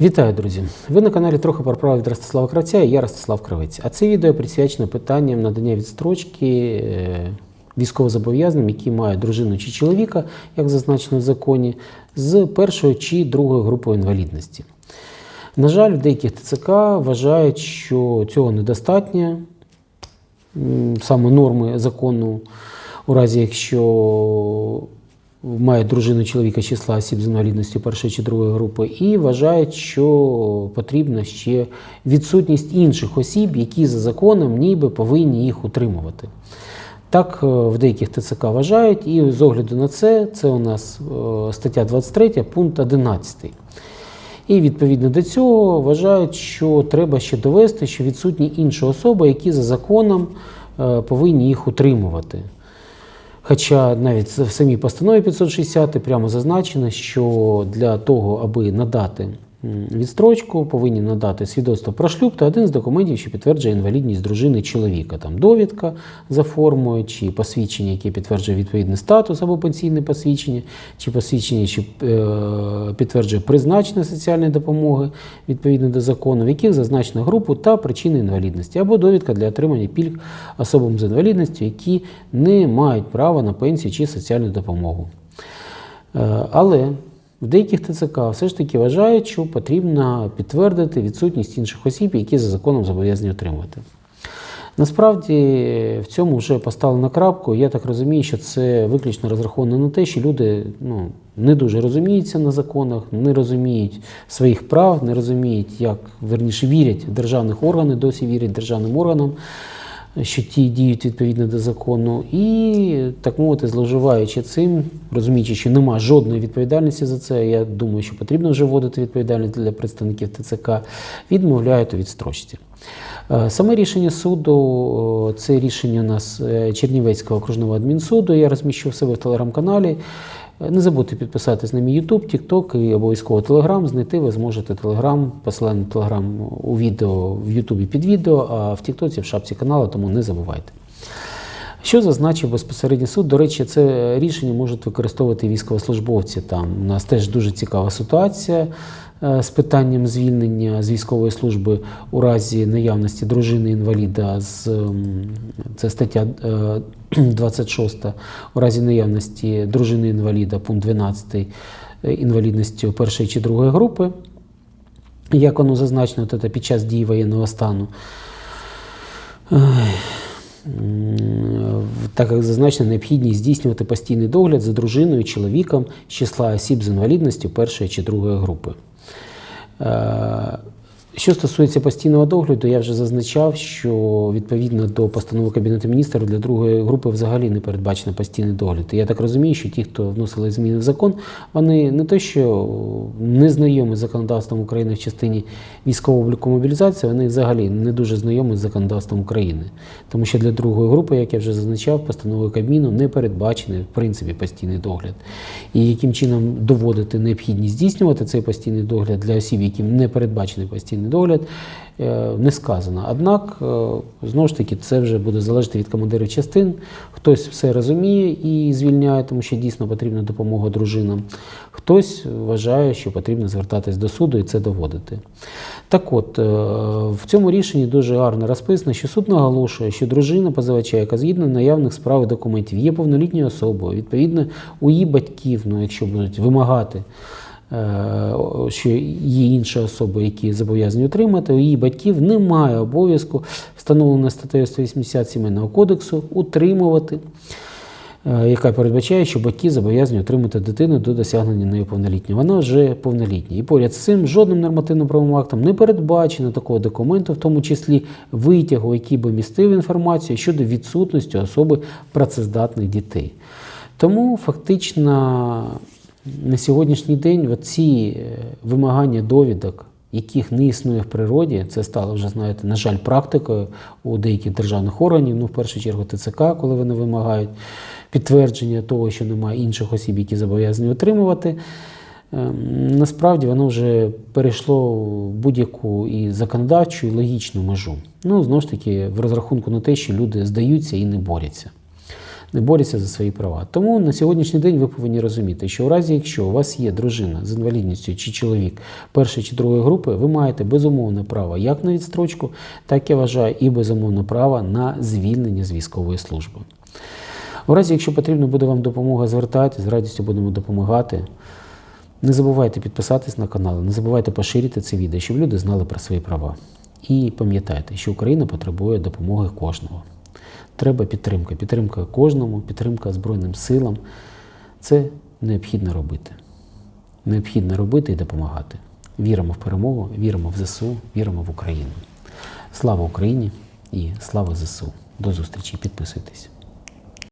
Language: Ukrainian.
Вітаю, друзі! Ви на каналі трохи про право від Ростислава Кравця і я Ростислав Кравець. А це відео присвячено питанням надання відстрочки е, військовозобов'язаним, які мають дружину чи чоловіка, як зазначено в законі, з першої чи другої групою інвалідності. На жаль, в деяких ТЦК вважають, що цього недостатньо, саме норми закону, у разі якщо має дружину чоловіка числа осіб з інвалідністю першої чи другої групи, і вважають, що потрібна ще відсутність інших осіб, які за законом ніби повинні їх утримувати. Так е, в деяких ТЦК вважають, і з огляду на це, це у нас е, стаття 23, пункт 11. І відповідно до цього вважають, що треба ще довести, що відсутні інші особи, які за законом е, повинні їх утримувати. Хоча навіть в самій постанові 560 прямо зазначено, що для того, аби надати відстрочку, повинні надати свідоцтво про шлюб та один з документів, що підтверджує інвалідність дружини чоловіка. Там довідка за формою, чи посвідчення, яке підтверджує відповідний статус або пенсійне посвідчення, чи посвідчення, що е, підтверджує призначення соціальної допомоги відповідно до закону, в яких зазначено групу та причини інвалідності, або довідка для отримання пільг особам з інвалідністю, які не мають права на пенсію чи соціальну допомогу. Е, Але в деяких ТЦК все ж таки вважають, що потрібно підтвердити відсутність інших осіб, які за законом зобов'язані отримувати. Насправді в цьому вже поставлено крапку. Я так розумію, що це виключно розраховано на те, що люди ну, не дуже розуміються на законах, не розуміють своїх прав, не розуміють, як верніше вірять в державних органи, досі вірять державним органам, що ті діють відповідно до закону, і так мовити, зловживаючи цим, розуміючи, що немає жодної відповідальності за це, я думаю, що потрібно вже вводити відповідальність для представників ТЦК, відмовляють у відстрочці. Е, Саме рішення суду, це рішення у нас е, Чернівецького окружного адмінсуду. Я розміщу себе в телеграм-каналі. Е, Не забудьте підписатись на мій YouTube, TikTok і обов'язково Telegram. Знайти ви зможете Telegram, посилання на Telegram у відео в YouTube під відео, а в TikTok в шапці каналу, тому не забувайте. Що зазначив безпосередньо суд? До речі, це рішення можуть використовувати військовослужбовці. Там у нас теж дуже цікава ситуація е, з питанням звільнення з військової служби у разі наявності дружини інваліда. З це стаття е, 26, у разі наявності дружини інваліда, пункт 12 е, інвалідністю першої чи другої групи. Як воно зазначено, то під час дії воєнного стану. Так як зазначено, необхідність здійснювати постійний догляд за дружиною, чоловіком з числа осіб з інвалідністю першої чи другої групи. Що стосується постійного догляду, я вже зазначав, що відповідно до постанови Кабінету міністрів для другої групи взагалі не передбачено постійний догляд. І я так розумію, що ті, хто вносили зміни в закон, вони не то, що не знайомі з законодавством України в частині військового обліку мобілізації, вони взагалі не дуже знайомі з законодавством України. Тому що для другої групи, як я вже зазначав, постановою Кабміну не передбачений в принципі постійний догляд. І яким чином доводити необхідність здійснювати цей постійний догляд для осіб, яким не передбачений постійний догляд, е, не сказано. Однак, е, знову ж таки, це вже буде залежати від командирів частин. Хтось все розуміє і звільняє, тому що дійсно потрібна допомога дружинам. Хтось вважає, що потрібно звертатись до суду і це доводити. Так от, е, в цьому рішенні дуже гарно розписано, що суд наголошує, що дружина позивача, яка згідно наявних справ і документів, є повнолітньою особою, відповідно, у її батьків, ну, якщо будуть вимагати. Е, Що є інші особи, які зобов'язані отримати, у її батьків немає обов'язку, встановленого статтею 180 Сімейного кодексу, утримувати, е, яка передбачає, що батьки зобов'язані отримати дитину до досягнення нею повнолітнього. Вона вже повнолітня. І поряд з цим жодним нормативним правовим актом не передбачено такого документу, в тому числі витягу, який би містив інформацію щодо відсутності особи працездатних дітей. Тому фактично на сьогоднішній день ці вимагання довідок, яких не існує в природі, це стало вже, знаєте, на жаль, практикою у деяких державних органів, ну в першу чергу ТЦК, коли вони вимагають підтвердження того, що немає інших осіб, які зобов'язані отримувати. Ем, Насправді воно вже перейшло будь-яку і законодавчу, і логічну межу. Ну, знову ж таки, в розрахунку на те, що люди здаються і не борються. Борються за свої права. Тому на сьогоднішній день ви повинні розуміти, що у разі, якщо у вас є дружина з інвалідністю чи чоловік першої чи другої групи, ви маєте безумовне право як на відстрочку, так я вважаю, і безумовне право на звільнення з військової служби. У разі, якщо потрібна буде вам допомога, звертайтеся, з радістю будемо допомагати. Не забувайте підписатись на канал, не забувайте поширити це відео, щоб люди знали про свої права. І пам'ятайте, що Україна потребує допомоги кожного. Треба підтримка. Підтримка кожному, підтримка Збройним силам. Це необхідно робити. Необхідно робити і допомагати. Віримо в перемогу, віримо в ЗСУ, віримо в Україну. Слава Україні і слава ЗСУ. До зустрічі. Підписуйтесь.